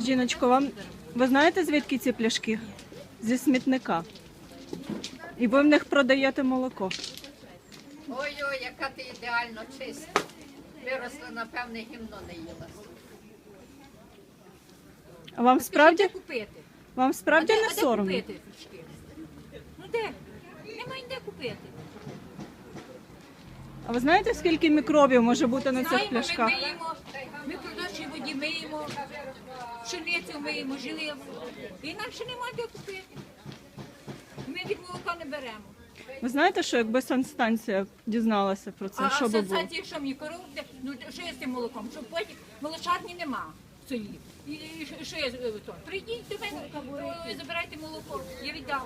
Жіночко, вам ви знаєте, звідки ці пляшки? Зі смітника. І ви в них продаєте молоко. Ой-ой, яка ти ідеально чиста. Виросла, напевне, гімно не їла. А вам справді, Де купити? вам справді не соромно? купити фішки? Ну де? Немає де купити. А ви знаєте, скільки мікробів може бути на цих Знаємо, ми пляшках? ми в воді миємо, пшеницю миємо, жиливу. Інакше немає де купити. Ми від молока не беремо. Ви знаєте, що якби санстанція дізналася про це, а що би було? сенсації, що мені коров, де- ну що я з тим молоком? Що потім молочарні нема в селі. І, і що- що я з- е, то? Прийдіть до мене, то забирайте молоко, я віддам.